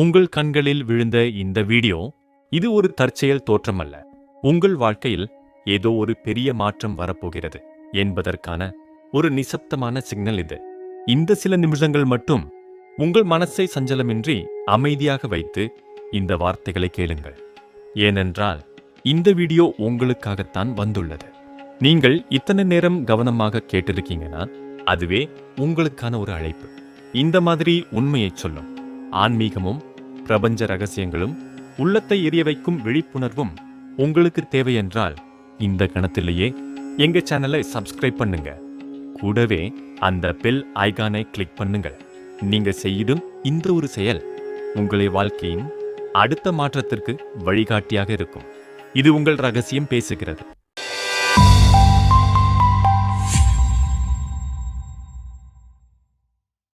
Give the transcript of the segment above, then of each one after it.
உங்கள் கண்களில் விழுந்த இந்த வீடியோ இது ஒரு தற்செயல் தோற்றமல்ல. உங்கள் வாழ்க்கையில் ஏதோ ஒரு பெரிய மாற்றம் வரப்போகிறது என்பதற்கான ஒரு நிசப்தமான சிக்னல் இது. இந்த சில நிமிஷங்கள் மட்டும் உங்கள் மனசை சஞ்சலமின்றி அமைதியாக வைத்து இந்த வார்த்தைகளை கேளுங்கள். ஏனென்றால் இந்த வீடியோ உங்களுக்காகத்தான் வந்துள்ளது. நீங்கள் இத்தனை நேரம் கவனமாக கேட்டிருக்கீங்கன்னா அதுவே உங்களுக்கான ஒரு அழைப்பு. இந்த மாதிரி உண்மையை சொல்லும். ஆன்மீகமும் பிரபஞ்ச ரகசியங்களும் உள்ளத்தை எரிய வைக்கும் விழிப்புணர்வும் உங்களுக்கு தேவையென்றால் இந்த கணத்திலேயே எங்க சேனலை சப்ஸ்கிரைப் பண்ணுங்க. கூடவே அந்த பெல் ஐகானை கிளிக் பண்ணுங்கள். நீங்க செய்யும் இந்த ஒரு செயல் உங்களை வாழ்க்கையின் அடுத்த மாற்றத்திற்கு வழிகாட்டியாக இருக்கும். இது உங்கள் ரகசியம் பேசுகிறது.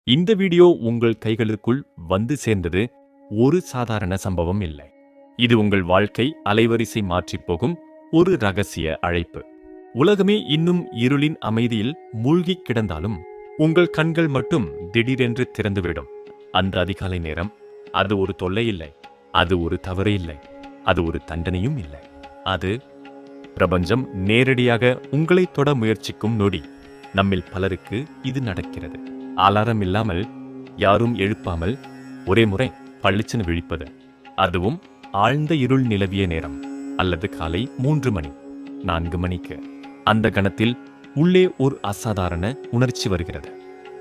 இந்த வீடியோ உங்கள் கைகளுக்குள் வந்து சேர்ந்தது ஒரு சாதாரண சம்பவம் இல்லை. இது உங்கள் வாழ்க்கை அலைவரிசை மாற்றிப் போகும் ஒரு ரகசிய அழைப்பு. உலகமே இன்னும் இருளின் அமைதியில் மூழ்கிக் கிடந்தாலும் உங்கள் கண்கள் மட்டும் திடீரென்று திறந்துவிடும். அந்த அதிகாலை நேரம் அது ஒரு தொல்லை இல்லை அது ஒரு தவறு இல்லை அது ஒரு தண்டனையும் இல்லை. அது பிரபஞ்சம் நேரடியாக உங்களை தொட முயற்சிக்கும் நொடி. நம்மில் பலருக்கு இது நடக்கிறது. அலாரம் இல்லாமல் யாரும் எழுப்பாமல் ஒரே முறை பளிச்சுன்னு விழிப்பது. அதுவும் ஆழ்ந்த இருள் நிலவிய நேரம் அல்லது காலை மூன்று மணி நான்கு மணிக்கு. அந்த கணத்தில் உள்ளே ஒரு அசாதாரண உணர்ச்சி வருகிறது.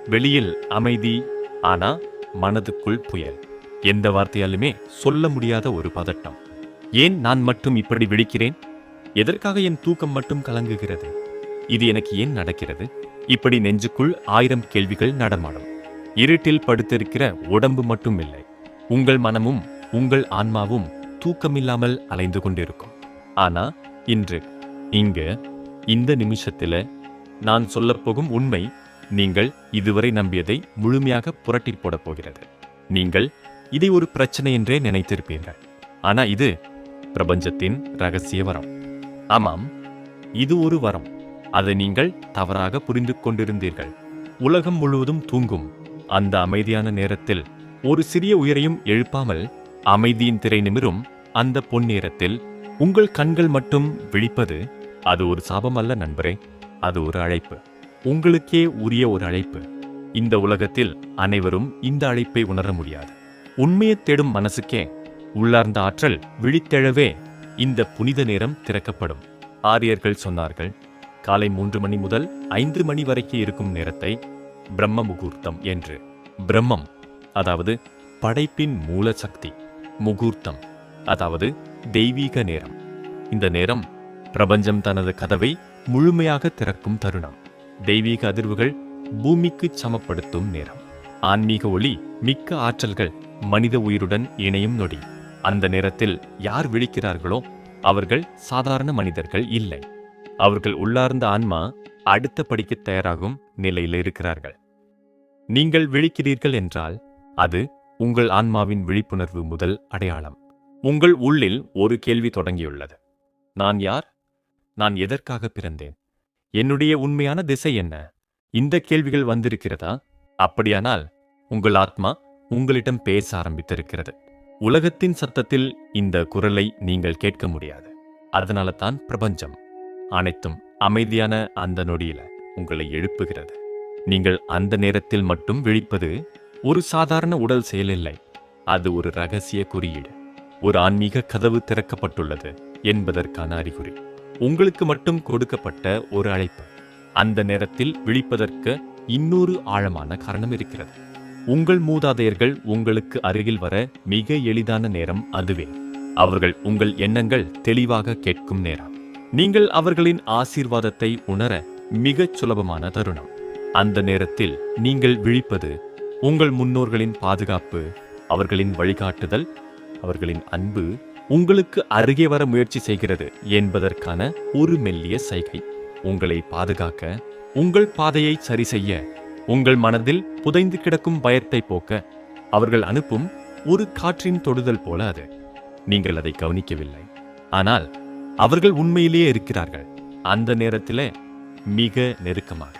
வெளியில் அமைதி ஆனா மனதுக்குள் புயல். எந்த வார்த்தையாலுமே சொல்ல முடியாத ஒரு பதட்டம். ஏன் நான் மட்டும் இப்படி விழிக்கிறேன்? எதற்காக என் தூக்கம் மட்டும் கலங்குகிறது? இது எனக்கு ஏன் நடக்கிறது? இப்படி நெஞ்சுக்குள் ஆயிரம் கேள்விகள் நடமாடும். இருட்டில் படுத்திருக்கிற உடம்பு மட்டும் இல்லை. உங்கள் மனமும் உங்கள் ஆன்மாவும் தூக்கமில்லாமல் அலைந்து கொண்டிருக்கும். ஆனா இன்று இங்க இந்த நிமிஷத்துல நான் சொல்லப்போகும் உண்மை நீங்கள் இதுவரை நம்பியதை முழுமையாக புரட்டி போடப் போகிறது. நீங்கள் இதை ஒரு பிரச்சனை என்றே நினைத்திருப்பீர்கள். ஆனா இது பிரபஞ்சத்தின் ரகசிய வரம். ஆமாம் இது ஒரு வரம். அதை நீங்கள் தவறாக புரிந்து கொண்டிருந்தீர்கள். உலகம் முழுவதும் தூங்கும் அந்த அமைதியான நேரத்தில் ஒரு சிறிய உயிரையும் எழுப்பாமல் அமைதியின் திரை நிமிரும் அந்த பொன்னேரத்தில் உங்கள் கண்கள் மட்டும் விழிப்பது அது ஒரு சாபம் அல்ல நண்பரே. அது ஒரு அழைப்பு. உங்களுக்கே உரிய ஒரு அழைப்பு. இந்த உலகத்தில் அனைவரும் இந்த அழைப்பை உணர முடியாது. உண்மையை தேடும் மனசுக்கே உள்ளார்ந்த ஆற்றல் விழித்தெழவே இந்த புனித நேரம் திறக்கப்படும். ஆரியர்கள் சொன்னார்கள் காலை மூன்று மணி முதல் ஐந்து மணி வரைக்கு இருக்கும் நேரத்தை பிரம்ம முகூர்த்தம் என்று. பிரம்மம் அதாவது படைப்பின் மூல சக்தி முகூர்த்தம் அதாவது தெய்வீக நேரம். இந்த நேரம் பிரபஞ்சம் தனது கதவை முழுமையாக திறக்கும் தருணம். தெய்வீக அதிர்வுகள் பூமிக்கு சமப்படுத்தும் நேரம். ஆன்மீக ஒளி மிக்க ஆற்றல்கள் மனித உயிருடன் இணையும் நொடி. அந்த நேரத்தில் யார் விழிக்கிறார்களோ அவர்கள் சாதாரண மனிதர்கள் இல்லை. அவர்கள் உள்ளார்ந்த ஆன்மா அடுத்த படிக்க தயாராகும் நிலையில் இருக்கிறார்கள். நீங்கள் விழிக்கிறீர்கள் என்றால் அது உங்கள் ஆன்மாவின் விழிப்புணர்வு முதல் அடையாளம். உங்கள் உள்ளில் ஒரு கேள்வி தொடங்கியுள்ளது. நான் யார்? நான் எதற்காக பிறந்தேன்? என்னுடைய உண்மையான திசை என்ன? இந்த கேள்விகள் வந்திருக்கிறதா? அப்படியானால் உங்கள் ஆத்மா உங்களிடம் பேச ஆரம்பித்திருக்கிறது. உலகத்தின் சத்தத்தில் இந்த குரலை நீங்கள் கேட்க முடியாது. அதனால தான் பிரபஞ்சம் அனைத்தும் அமைதியான அந்த நொடியில உங்களை எழுப்புகிறது. நீங்கள் அந்த நேரத்தில் மட்டும் விழிப்பது ஒரு சாதாரண உடல் செயல் இல்லை அது ஒரு ரகசிய குறியீடு. ஒரு ஆன்மீக கதவு திறக்கப்பட்டுள்ளது என்பதற்கான அறிகுறி. உங்களுக்கு மட்டும் கொடுக்கப்பட்ட ஒரு அழைப்பு. அந்த நேரத்தில் விழிப்பதற்கு இன்னொரு ஆழமான காரணம் இருக்கிறது. உங்கள் மூதாதையர்கள் உங்களுக்கு அருகில் வர மிக எளிதான நேரம் அதுவே. அவர்கள் உங்கள் எண்ணங்கள் தெளிவாக கேட்கும் நேரம். நீங்கள் அவர்களின் ஆசீர்வாதத்தை உணர மிகச் சுலபமான தருணம். அந்த நேரத்தில் நீங்கள் விழிப்பது உங்கள் முன்னோர்களின் பாதுகாப்பு அவர்களின் வழிகாட்டுதல் அவர்களின் அன்பு உங்களுக்கு அருகே வர முயற்சி செய்கிறது என்பதற்கான ஒரு மெல்லிய சைகை. உங்களை பாதுகாக்க உங்கள் பாதையை சரி செய்ய உங்கள் மனதில் புதைந்து கிடக்கும் பயத்தை போக்க அவர்கள் அனுப்பும் ஒரு காற்றின் தொடுதல் போல அது. நீங்கள் அதை கவனிக்கவில்லை. ஆனால் அவர்கள் உண்மையிலேயே இருக்கிறார்கள். அந்த நேரத்திலே மிக நெருக்கமாக.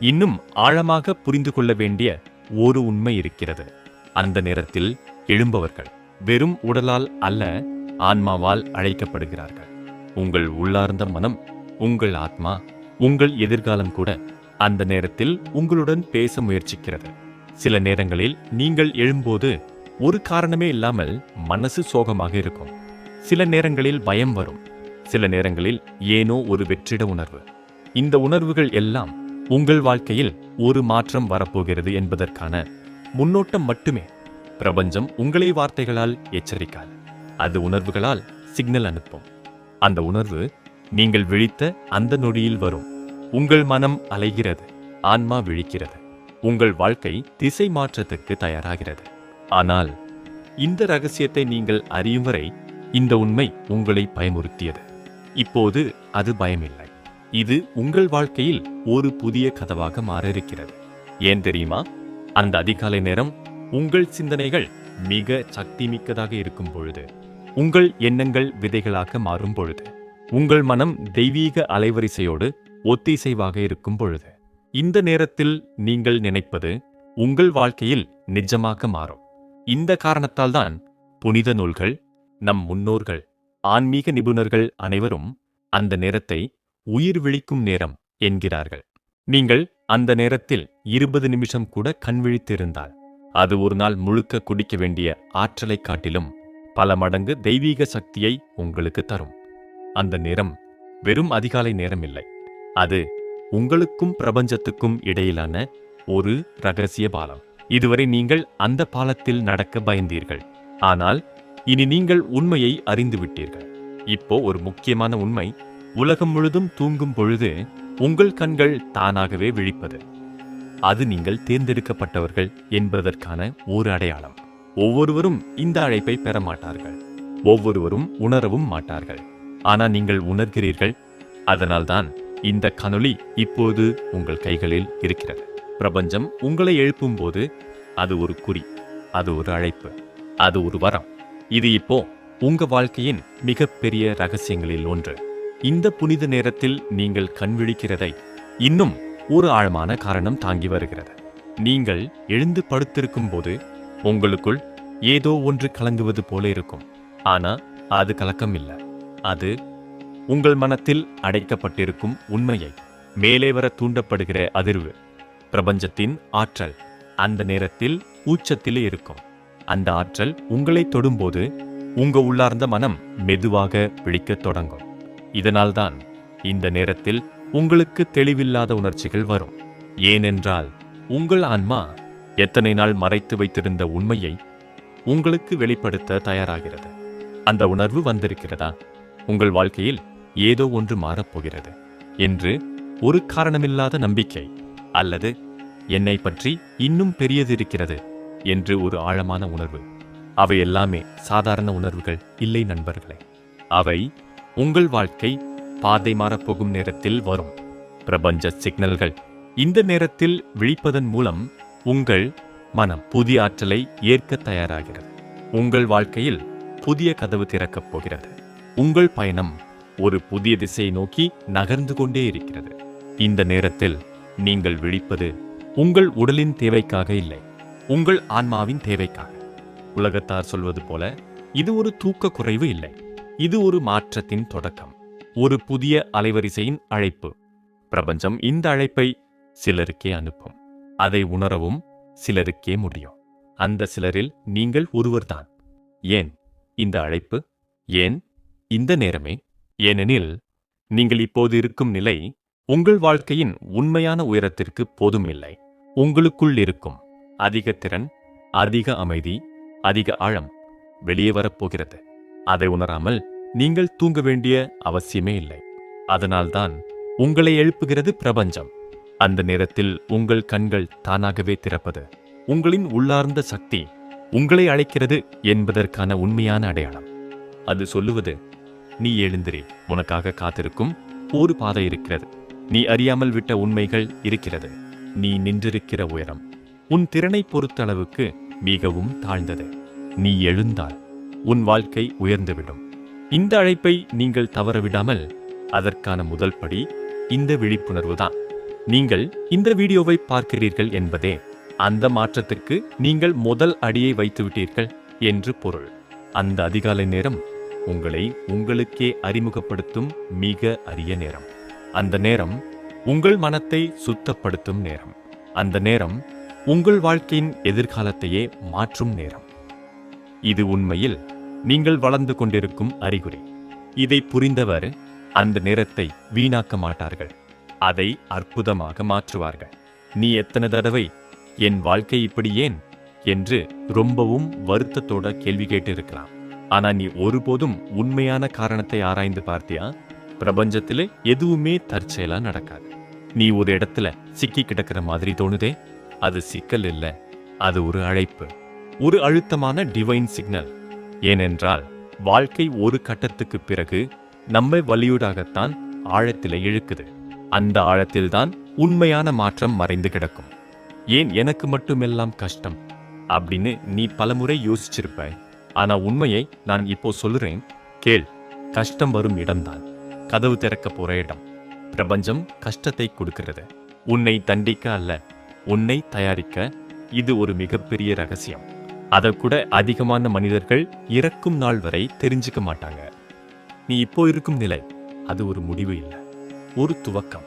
இன்னும் ஆழமாக புரிந்து கொள்ள வேண்டிய ஒரு உண்மை இருக்கிறது. அந்த நேரத்தில் எழும்பவர்கள் வெறும் உடலால் அல்ல ஆன்மாவால் அழைக்கப்படுகிறார்கள். உங்கள் உள்ளார்ந்த மனம் உங்கள் ஆத்மா உங்கள் எதிர்காலம் கூட அந்த நேரத்தில் உங்களுடன் பேச முயற்சிக்கிறது. சில நேரங்களில் நீங்கள் எழும்போது ஒரு காரணமே இல்லாமல் மனசு சோகமாக இருக்கும். சில நேரங்களில் பயம் வரும். சில நேரங்களில் ஏனோ ஒரு வெற்றிட உணர்வு. இந்த உணர்வுகள் எல்லாம் உங்கள் வாழ்க்கையில் ஒரு மாற்றம் வரப்போகிறது என்பதற்கான முன்னோட்டம் மட்டுமே. பிரபஞ்சம் உங்களை வார்த்தைகளால் எச்சரிக்காது. அது உணர்வுகளால் சிக்னல் அனுப்பும். அந்த உணர்வு நீங்கள் விழித்த அந்த நொடியில் வரும். உங்கள் மனம் அலைகிறது ஆன்மா விழிக்கிறது. உங்கள் வாழ்க்கை திசை மாற்றத்துக்கு தயாராகிறது. ஆனால் இந்த ரகசியத்தை நீங்கள் அறியும் வரை இந்த உண்மை உங்களை பயமுறுத்தியது. இப்போது அது பயமில்லை. இது உங்கள் வாழ்க்கையில் ஒரு புதிய கதவாக மாற இருக்கிறது ஏன் தெரியுமா? அந்த அதிகாலை நேரம் உங்கள் சிந்தனைகள் மிக சக்தி மிக்கதாக இருக்கும் பொழுது உங்கள் எண்ணங்கள் விதைகளாக மாறும் பொழுது உங்கள் மனம் தெய்வீக அலைவரிசையோடு ஒத்திசைவாக இருக்கும் பொழுது இந்த நேரத்தில் நீங்கள் நினைப்பது உங்கள் வாழ்க்கையில் நிஜமாக மாறும். இந்த காரணத்தால் தான் புனித நூல்கள் நம் முன்னோர்கள் ஆன்மீக நிபுணர்கள் அனைவரும் அந்த நேரத்தை உயிர் விழிக்கும் நேரம் என்கிறார்கள். நீங்கள் அந்த நேரத்தில் இருபது நிமிஷம் கூட கண் விழித்திருந்தால் அது ஒரு நாள் முழுக்க குடிக்க வேண்டிய ஆற்றலைக் காட்டிலும் பல மடங்கு தெய்வீக சக்தியை உங்களுக்கு தரும். அந்த நேரம் வெறும் அதிகாலை நேரம் இல்லை அது உங்களுக்கும் பிரபஞ்சத்துக்கும் இடையிலான ஒரு ரகசிய பாலம். இதுவரை நீங்கள் அந்த பாலத்தில் நடக்க பயந்தீர்கள் ஆனால் இனி நீங்கள் உண்மையை அறிந்துவிட்டீர்கள். இப்போ ஒரு முக்கியமான உண்மை உலகம் முழுதும் தூங்கும் பொழுது உங்கள் கண்கள் தானாகவே விழிப்பது. அது நீங்கள் தேர்ந்தெடுக்கப்பட்டவர்கள் என்பதற்கான ஒரு அடையாளம். ஒவ்வொருவரும் இந்த அழைப்பை பெற மாட்டார்கள் ஒவ்வொருவரும் உணரவும் மாட்டார்கள். ஆனால் நீங்கள் உணர்கிறீர்கள். அதனால்தான் இந்த கனொளி இப்போது உங்கள் கைகளில் இருக்கிறது. பிரபஞ்சம் உங்களை எழுப்பும் போது அது ஒரு குறி அது ஒரு அழைப்பு அது ஒரு வரம். இது இப்போ உங்க வாழ்க்கையின் மிகப்பெரிய ரகசியங்களில் ஒன்று. இந்த புனித நேரத்தில் நீங்கள் கண் விழிக்கிறதை இன்னும் ஒரு ஆழமான காரணம் தாங்கி வருகிறது. நீங்கள் எழுந்து படுத்திருக்கும் போது உங்களுக்குள் ஏதோ ஒன்று கலங்குவது போல இருக்கும். ஆனா அது கலக்கம் இல்ல அது உங்கள் மனத்தில் அடைக்கப்பட்டிருக்கும் உண்மையை மேலே வர தூண்டப்படுகிற அதிர்வு பிரபஞ்சத்தின் ஆற்றல் அந்த நேரத்தில் ஊச்சத்திலே இருக்கும். அந்த ஆற்றல் உங்களை தொடும்போது உங்க உள்ளார்ந்த மனம் மெதுவாக விழிக்கத் தொடங்கும். இதனால்தான் இந்த நேரத்தில் உங்களுக்கு தெளிவில்லாத உணர்ச்சிகள் வரும். ஏனென்றால் உங்கள் ஆன்மா எத்தனை நாள் மறைத்து வைத்திருந்த உண்மையை உங்களுக்கு வெளிப்படுத்த தயாராகிறது. அந்த உணர்வு வந்திருக்கிறதா? உங்கள் வாழ்க்கையில் ஏதோ ஒன்று மாறப்போகிறது என்று ஒரு காரணமில்லாத நம்பிக்கை அல்லது என்னை பற்றி இன்னும் பெரியது இருக்கிறது என்று ஒரு ஆழமான உணர்வு. அவை எல்லாமே சாதாரண உணர்வுகள் இல்லை நண்பர்களே. அவை உங்கள் வாழ்க்கை பாதை மாறப்போகும் நேரத்தில் வரும். பிரபஞ்ச சிக்னல்கள். இந்த நேரத்தில் விழிப்பதன் மூலம் உங்கள் மனம் புதிய ஆற்றலை ஏற்க தயாராகிறது. உங்கள் வாழ்க்கையில் புதிய கதவு திறக்கப் போகிறது. உங்கள் பயணம் ஒரு புதிய திசையை நோக்கி நகர்ந்து கொண்டே இருக்கிறது. இந்த நேரத்தில் நீங்கள் விழிப்பது உங்கள் உடலின் தேவைக்காக இல்லை உங்கள் ஆன்மாவின் தேவைக்காக. உலகத்தார் சொல்வது போல இது ஒரு தூக்க குறைவு இல்லை. இது ஒரு மாற்றத்தின் தொடக்கம். ஒரு புதிய அலைவரிசையின் அழைப்பு. பிரபஞ்சம் இந்த அழைப்பை சிலருக்கே அனுப்பும். அதை உணரவும் சிலருக்கே முடியும். அந்த சிலரில் நீங்கள் ஒருவர்தான். ஏன் இந்த அழைப்பு? ஏன் இந்த நேரமே? ஏனெனில் நீங்கள் இப்போது இருக்கும் நிலை உங்கள் வாழ்க்கையின் உண்மையான உயரத்திற்கு போதும் இல்லை உங்களுக்குள் இருக்கும் அதிக திறன் அதிக அமைதி அதிக ஆழம் வெளியே வரப்போகிறது. அதை உணராமல் நீங்கள் தூங்க வேண்டிய அவசியமே இல்லை. அதனால்தான் உங்களை எழுப்புகிறது பிரபஞ்சம். அந்த நேரத்தில் உங்கள் கண்கள் தானாகவே திறப்பது உங்களின் உள்ளார்ந்த சக்தி உங்களை அழைக்கிறது என்பதற்கான உண்மையான அடையாளம். அது சொல்லுவது நீ எழுந்திரி உனக்காக காத்திருக்கும் ஒரு பாதை இருக்கிறது. நீ அறியாமல் விட்ட உண்மைகள் இருக்கிறது. நீ நின்றிருக்கிற உயரம். உன் திறனை பொறுத்தளவுக்கு மிகவும் தாழ்ந்தது. நீ எழுந்தால் உன் வாழ்க்கை உயர்ந்துவிடும். இந்த அழைப்பை நீங்கள் தவறவிடாமல் அதற்கான முதல் படி இந்த விழிப்புணர்வு தான் நீங்கள் இந்த வீடியோவை பார்க்கிறீர்கள் என்பதே அந்த மாற்றத்திற்கு நீங்கள் முதல் அடியை வைத்துவிட்டீர்கள் என்று பொருள். அந்த அதிகாலை நேரம் உங்களை உங்களுக்கே அறிமுகப்படுத்தும் மிக அரிய நேரம். அந்த நேரம் உங்கள் மனத்தை சுத்தப்படுத்தும் நேரம். அந்த நேரம் உங்கள் வாழ்க்கையின் எதிர்காலத்தையே மாற்றும் நேரம். இது உண்மையில் நீங்கள் வளர்ந்து கொண்டிருக்கும் அறிகுறி. இதை புரிந்தவர் அந்த நேரத்தை வீணாக்க மாட்டார்கள். அதை அற்புதமாக மாற்றுவார்கள். நீ எத்தனை தடவை என் வாழ்க்கை இப்படி ஏன்? என்று ரொம்பவும் வருத்தத்தோட கேள்வி கேட்டிருக்கலாம். ஆனா நீ ஒருபோதும் உண்மையான காரணத்தை ஆராய்ந்து பார்த்தியா? பிரபஞ்சத்திலே எதுவுமே தற்செயலா நடக்காது. நீ ஒரு இடத்துல சிக்கி கிடக்கிற மாதிரி தோணுதே. அது சிக்கல் இல்ல. அது ஒரு அழைப்பு. ஒரு அழுத்தமான டிவைன் சிக்னல் ஏனென்றால் வாழ்க்கை ஒரு கட்டத்துக்கு பிறகு நம்மை வலியூடாகத்தான் ஆழத்தில் இழுக்குது. அந்த ஆழத்தில்தான் உண்மையான மாற்றம் மறைந்து கிடக்கும். ஏன் எனக்கு மட்டுமெல்லாம் கஷ்டம்? அப்படின்னு நீ பலமுறை யோசிச்சிருப்ப ஆனா உண்மையை நான் இப்போ சொல்லுறேன் கேள். கஷ்டம் வரும் இடம்தான் கதவு திறக்க போற இடம். பிரபஞ்சம் கஷ்டத்தை கொடுக்கிறது. உன்னை தண்டிக்க அல்ல உன்னை தயாரிக்க இது ஒரு மிகப்பெரிய ரகசியம். அதை கூட அதிகமான மனிதர்கள் இறக்கும் நாள் வரை தெரிஞ்சுக்க மாட்டாங்க. நீ இப்போ இருக்கும் நிலை அது ஒரு முடிவு இல்லை ஒரு துவக்கம்.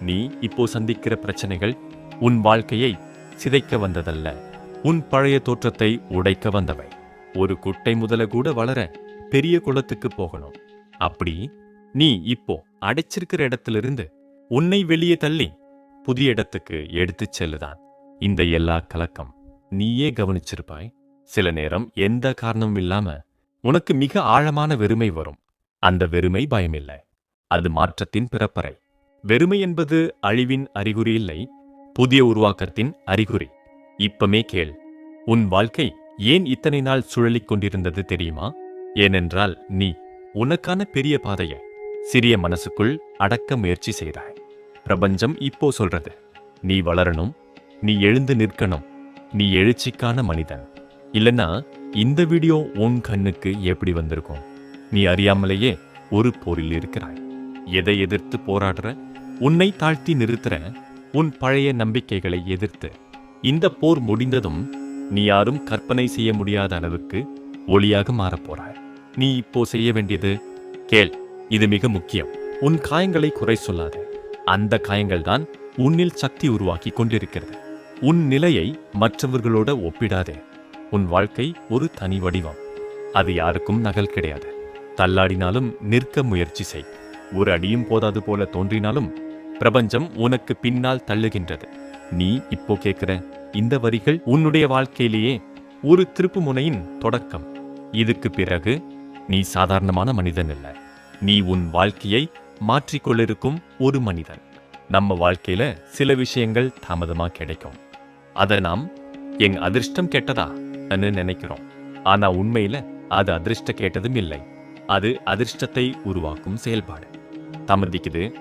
நீ இப்போ சந்திக்கிற பிரச்சனைகள் உன் வாழ்க்கையை சிதைக்க வந்ததல்ல உன் பழைய தோற்றத்தை உடைக்க வந்தவை. ஒரு குட்டை முதல கூட வளர பெரிய குளத்துக்கு போகணும். அப்படி நீ இப்போ அடைச்சிருக்கிற இடத்திலிருந்து உன்னை வெளியே தள்ளி புதிய இடத்துக்கு எடுத்துச் செல்லுதான். இந்த எல்லா கலக்கம் நீயே கவனிச்சிருப்பாய். சில நேரம் எந்த காரணமும் இல்லாம உனக்கு மிக ஆழமான வெறுமை வரும். அந்த வெறுமை பயமில்லை. அது மாற்றத்தின் பிறப்பறை. வெறுமை என்பது அழிவின் அறிகுறி இல்லை புதிய உருவாக்கத்தின் அறிகுறி. இப்பமே கேள் உன் வாழ்க்கை ஏன் இத்தனை நாள் சுழலிக் கொண்டிருந்தது தெரியுமா? ஏனென்றால் நீ உனக்கான பெரிய பாதையை சிறிய மனசுக்குள் அடக்க முயற்சி செய்தாய். பிரபஞ்சம் இப்போ சொல்றது நீ வளரணும் நீ எழுந்து நிற்கணும் நீ எழுச்சிக்கான மனிதன். இல்லைன்னா இந்த வீடியோ உன் கண்ணுக்கு எப்படி வந்திருக்கும்? நீ அறியாமலேயே ஒரு போரில் இருக்கிறாய். எதை எதிர்த்து போராடுற? உன்னை தாழ்த்தி நிறுத்துற உன் பழைய நம்பிக்கைகளை எதிர்த்து. இந்த போர் முடிந்ததும் நீ யாரும் கற்பனை செய்ய முடியாத அளவுக்கு ஒளியாக மாறப்போறாய் நீ இப்போ செய்ய வேண்டியது கேள் இது மிக முக்கியம். உன் காயங்களை குறை சொல்லாது. அந்த காயங்கள் தான் உன்னில் சக்தி உருவாக்கி கொண்டிருக்கிறது. உன் நிலையை மற்றவர்களோட ஒப்பிடாதே. உன் வாழ்க்கை ஒரு தனி வடிவம். அது யாருக்கும் நகல் கிடையாது. தள்ளாடினாலும் நிற்க முயற்சி செய். ஒரு அடியும் போதாது போல தோன்றினாலும் பிரபஞ்சம் உனக்கு பின்னால் தள்ளுகின்றது. நீ இப்போ கேட்கிற இந்த வரிகள் உன்னுடைய வாழ்க்கையிலேயே ஒரு திருப்பு முனையின் தொடக்கம். இதுக்கு பிறகு நீ சாதாரணமான மனிதன் இல்ல நீ உன் வாழ்க்கையை மாற்றிக்கொள்ளிருக்கும் ஒரு மனிதன். நம்ம வாழ்க்கையில சில விஷயங்கள் தாமதமா கிடைக்கும். அதை நாம் எங் அதிர்ஷ்டம் கெட்டதா? நினைக்கிறோம். ஆனா உண்மையில அது அதிர்ஷ்ட கேட்டதும் இல்லை. அது அதிர்ஷ்டத்தை உருவாக்கும் செயல்பாடு. தமதிக்குது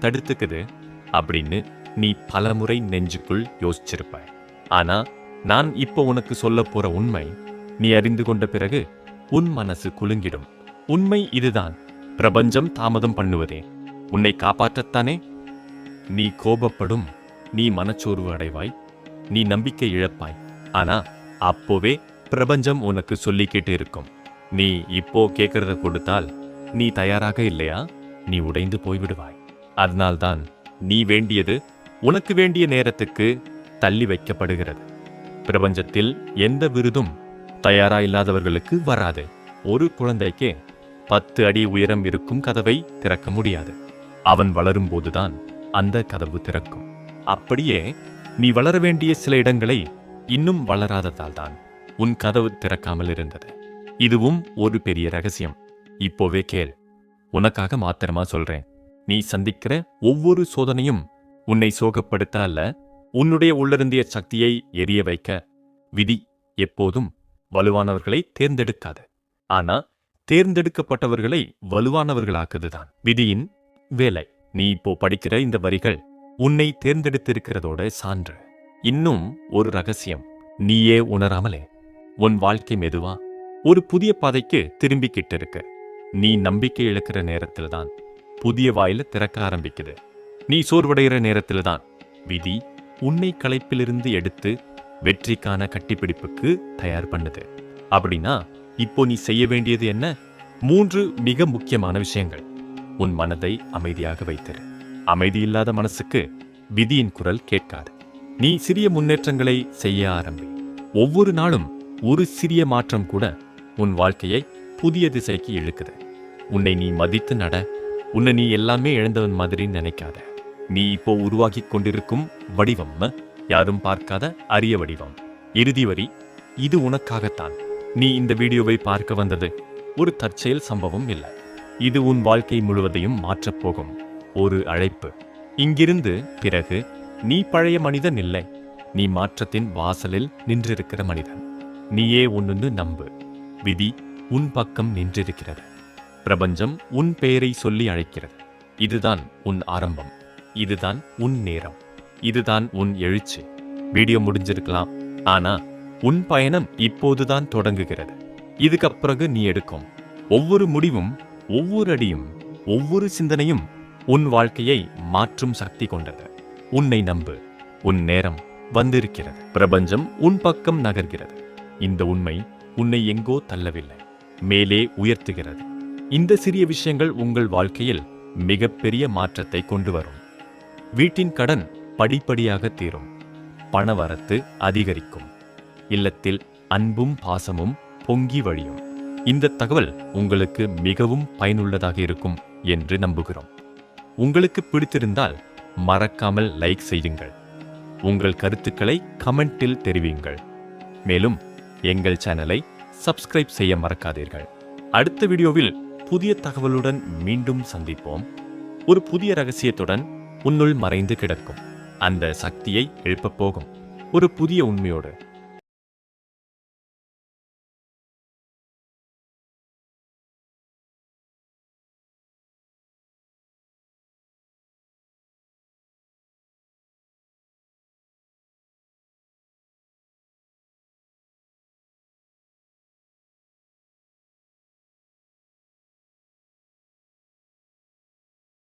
தடுத்துக்குது அப்படின்னு நீ பலமுறை நெஞ்சுக்குள் யோசிச்சிருப்ப ஆனா நான் இப்போ உனக்கு சொல்ல போற உண்மை நீ அறிந்து கொண்ட பிறகு உன் மனசு குலுங்கிடும். உண்மை இதுதான். பிரபஞ்சம் தாமதம் பண்ணுவதே. உன்னை காப்பாற்றத்தானே? நீ கோபப்படும் நீ மனச்சோர்வு அடைவாய் நீ நம்பிக்கை இழப்பாய். ஆனா அப்போவே பிரபஞ்சம் உனக்கு சொல்லிக்கிட்டு இருக்கும் நீ இப்போ கேட்கறத கொடுத்தால் நீ தயாராக இல்லையா? நீ உடைந்து போய்விடுவாய். அதனால்தான் நீ வேண்டியது உனக்கு வேண்டிய நேரத்துக்கு தள்ளி வைக்கப்படுகிறது. பிரபஞ்சத்தில் எந்த விருதும் தயாரா இல்லாதவர்களுக்கு வராது. ஒரு குழந்தைக்கு பத்து அடி உயரம் இருக்கும் கதவை திறக்க முடியாது. அவன் வளரும் போதுதான் அந்த கதவு திறக்கும். அப்படியே நீ வளர வேண்டிய சில இடங்களை இன்னும் வளராததால் தான் உன் கதவு திறக்காமல் இருந்தது. இதுவும் ஒரு பெரிய ரகசியம். இப்போவே கேள். உனக்காக மாத்திரமா சொல்றேன். நீ சந்திக்கிற ஒவ்வொரு சோதனையும் உன்னை சோகப்படுத்த அல்ல உன்னுடைய உள்ளிருந்திய சக்தியை எரிய வைக்க. விதி எப்போதும் வலுவானவர்களை தேர்ந்தெடுக்காது. ஆனா தேர்ந்தெடுக்கப்பட்டவர்களை வலுவானவர்களாக்குதுதான். விதியின் வேலை. நீ இப்போ படிக்கிற இந்த வரிகள் உன்னை தேர்ந்தெடுத்திருக்கிறதோட சான்று. இன்னும் ஒரு ரகசியம். நீயே உணராமலே. உன் வாழ்க்கை மெதுவா. ஒரு புதிய பாதைக்கு திரும்பிக்கிட்டு இருக்கு நீ நம்பிக்கை இழக்கிற நேரத்தில் தான் புதிய வாயில திறக்க ஆரம்பிக்குது. நீ சோர்வடைகிற நேரத்தில் தான் விதி உன்னை களைப்பிலிருந்து எடுத்து வெற்றிக்கான கட்டிப்பிடிப்புக்கு தயார் பண்ணுது. அப்படின்னா இப்போ நீ செய்ய வேண்டியது என்ன? மூன்று மிக முக்கியமான விஷயங்கள். உன் மனதை அமைதியாக வைத்திரு. அமைதி இல்லாத மனசுக்கு விதியின் குரல் கேட்காது. நீ சிறிய முன்னேற்றங்களை செய்ய ஆரம்பி. ஒவ்வொரு நாளும் ஒரு சிறிய மாற்றம் கூட உன் வாழ்க்கையை புதிய திசைக்கு இழுக்குது. உன்னை நீ மதித்து நட உன்னை நீ எல்லாமே இழந்தவன் மாதிரி நினைக்காத. நீ இப்போ உருவாகி கொண்டிருக்கும் வடிவம் யாரும் பார்க்காத அரிய வடிவம். இறுதி வரி இது உனக்காகத்தான். நீ இந்த வீடியோவை பார்க்க வந்தது ஒரு தற்செயல் சம்பவம் இல்லை. இது உன் வாழ்க்கை முழுவதையும் மாற்றப் போகும் ஒரு அழைப்பு. இங்கிருந்து பிறகு நீ பழைய மனிதன் இல்லை. நீ மாற்றத்தின் வாசலில் நின்றிருக்கிற மனிதன். நீயே ஒன்னுன்னு நம்பு. விதி உன் பக்கம் நின்றிருக்கிறது. பிரபஞ்சம் உன் பெயரை சொல்லி அழைக்கிறது. இதுதான் உன் ஆரம்பம். இதுதான் உன் நேரம். இதுதான் உன் எழுச்சி. வீடியோ முடிஞ்சிருக்கலாம். ஆனா உன் பயணம் இப்போதுதான் தொடங்குகிறது. இதுக்கு பிறகு நீ எடுக்கும். ஒவ்வொரு முடிவும் ஒவ்வொரு அடியும் ஒவ்வொரு சிந்தனையும் உன் வாழ்க்கையை மாற்றும் சக்தி கொண்டது. உன்னை நம்பு. உன் நேரம் வந்திருக்கிறது. பிரபஞ்சம் உன் பக்கம் நகர்கிறது. இந்த உண்மை உன்னை எங்கோ தள்ளவில்லை. மேலே உயர்த்துகிறது. இந்த சிறிய விஷயங்கள் உங்கள் வாழ்க்கையில் மிகப்பெரிய மாற்றத்தை கொண்டு வரும். வீட்டின் கடன் படிப்படியாக தீரும். பணவரத்து அதிகரிக்கும். இல்லத்தில் அன்பும் பாசமும் பொங்கி வழியும். இந்த தகவல் உங்களுக்கு மிகவும் பயனுள்ளதாக இருக்கும் என்று நம்புகிறோம். உங்களுக்கு பிடித்திருந்தால் மறக்காமல் லைக் செய்யுங்கள். உங்கள் கருத்துக்களை கமெண்டில் தெரிவியுங்கள். மேலும் எங்கள் சேனலை சப்ஸ்கிரைப் செய்ய மறக்காதீர்கள். அடுத்த வீடியோவில் புதிய தகவலுடன் மீண்டும் சந்திப்போம். ஒரு புதிய ரகசியத்துடன் உன்னுள் மறைந்து கிடக்கும். அந்த சக்தியை எழுப்பப் போகும். ஒரு புதிய உண்மையோடு.